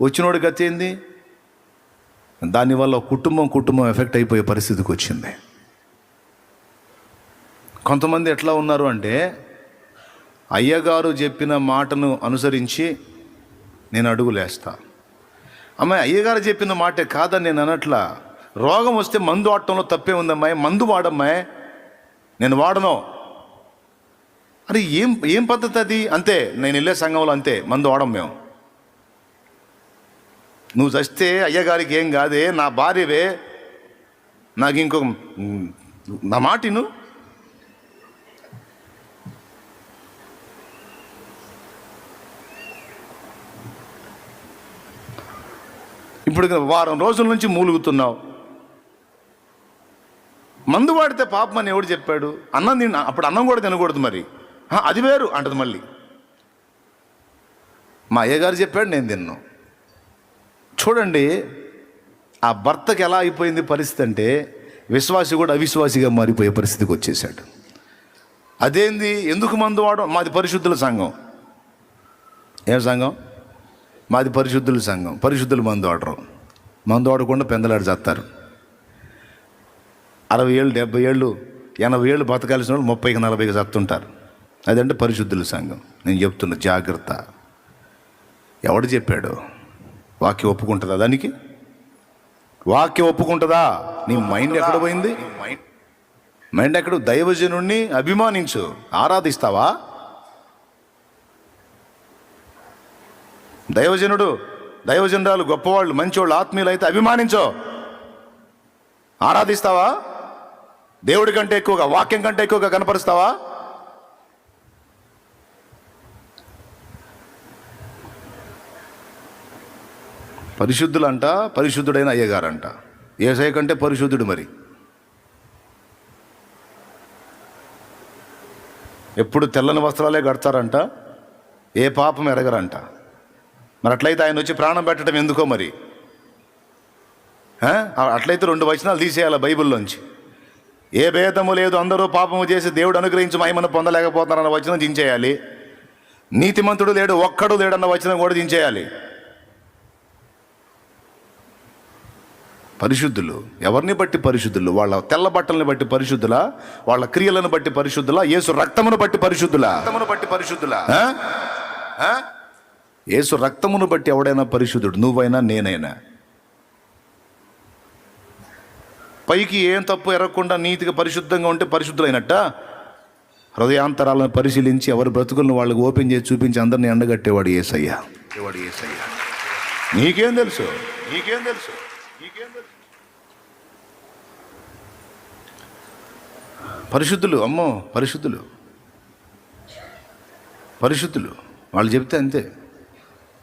వచ్చినోడి గతి ఏంది? దానివల్ల కుటుంబం కుటుంబం ఎఫెక్ట్ అయిపోయే పరిస్థితికి వచ్చింది. కొంతమంది ఎట్లా ఉన్నారు అంటే అయ్యగారు చెప్పిన మాటను అనుసరించి నేను అడుగులేస్తా అమ్మాయి అయ్యగారు చెప్పిన మాటే కాదని నేను అనట్లా రోగం వస్తే మందు వాడటంలో తప్పే ఉందమ్మాయి మందు వాడమ్మాయి నేను వాడను. అరే ఏం ఏం పద్ధతి అది? అంతే నేను వెళ్ళే సంఘంలో అంతే మందు వాడం మేము. నువ్వు చస్తే అయ్యగారికి ఏం కాదే నా భార్యవే. నాకు ఇంకొక నా మాటిను ఇప్పుడు వారం రోజుల నుంచి మూలుగుతున్నావు. మందు వాడితే పాపం అని ఎవడు చెప్పాడు? అన్నం తిన్న అప్పుడు అన్నం కూడా తినకూడదు మరి. అది వేరు అంటది మళ్ళీ. మా అయ్యగారు చెప్పాడు నేను తిన్నాను చూడండి ఆ భర్తకి ఎలా అయిపోయింది పరిస్థితి అంటే విశ్వాసి కూడా అవిశ్వాసిగా మారిపోయే పరిస్థితికి వచ్చేసాడు అదేంది? ఎందుకు మందు వాడడం? మాది పరిశుద్ధుల సంఘం. ఏం సంఘం? మాది పరిశుద్ధుల సంఘం. పరిశుద్ధులు మందు వాడరు. మందు వాడకుండా పెందలాడు చేస్తారు. అరవై ఏళ్ళు డెబ్బై ఏళ్ళు ఎనభై ఏళ్ళు బతకాల్సిన వాళ్ళు ముప్పైకి నలభైకి చత్తుంటారు అదంటే పరిశుద్ధుల సంఘం. నేను చెప్తున్న జాగ్రత్త. ఎవడు చెప్పాడు? వాక్యం ఒప్పుకుంటుందా దానికి? వాక్యం ఒప్పుకుంటుందా? నీ మైండ్ ఎక్కడ పోయింది? మైండ్ ఎక్కడ? దైవజనుణ్ణి అభిమానించు. ఆరాధిస్తావా? దైవజనుడు దైవజనురాలు గొప్పవాళ్ళు మంచివాళ్ళు ఆత్మీయులు అయితే అభిమానించో. ఆరాధిస్తావా? దేవుడి కంటే ఎక్కువగా వాక్యం కంటే ఎక్కువగా కనపరుస్తావా? పరిశుద్ధులంట పరిశుద్ధుడైన అయ్యగారంట. ఏసఐ కంటే పరిశుద్ధుడు మరి. ఎప్పుడు తెల్లని వస్త్రాలే కడతారంట ఏ పాపం ఎరగరంట. మరి అట్లయితే ఆయన వచ్చి ప్రాణం పెట్టడం ఎందుకో మరి? అట్లయితే రెండు వచనాలు తీసేయాలి బైబిల్లోంచి ఏ భేదము లేదు అందరూ పాపము చేసి దేవుడు అనుగ్రహించి మహిమను పొందలేకపోతున్నారన్న వచనం దించేయాలి. నీతిమంతుడు లేడు ఒక్కడు లేడన్న వచనం కూడా దించేయాలి. పరిశుద్ధులు. ఎవరిని బట్టి పరిశుద్ధులు? వాళ్ళ తెల్ల బట్టలను బట్టి పరిశుద్ధులా? వాళ్ళ క్రియలను బట్టి పరిశుద్ధులా? యేసు రక్తమును బట్టి పరిశుద్ధులా? రక్తమును బట్టి పరిశుద్ధులా? యేసు రక్తమును బట్టి ఎవడైనా పరిశుద్ధుడు? నువ్వైనా నేనైనా? పైకి ఏం తప్పు ఎరగకుండా నీతిగా పరిశుద్ధంగా ఉంటే పరిశుద్ధులైనట్ట? హృదయాంతరాలను పరిశీలించి ఎవరి బ్రతుకులను వాళ్ళకి ఓపెన్ చేసి చూపించి అందరిని ఎండగట్టేవాడు ఏసయ్యా నీకేం తెలుసు? నీకేం తెలుసు? పరిశుద్ధులు అమ్మో పరిశుద్ధులు. పరిశుద్ధులు. వాళ్ళు చెబితే అంతే.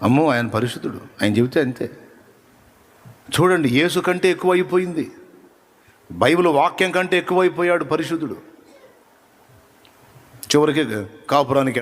అమ్మో ఆయన పరిశుద్ధుడు. ఆయన చెబితే అంతే. చూడండి యేసు కంటే ఎక్కువైపోయింది. బైబిల్ వాక్యం కంటే ఎక్కువైపోయాడు పరిశుద్ధుడు. చివరికి కాపురానికి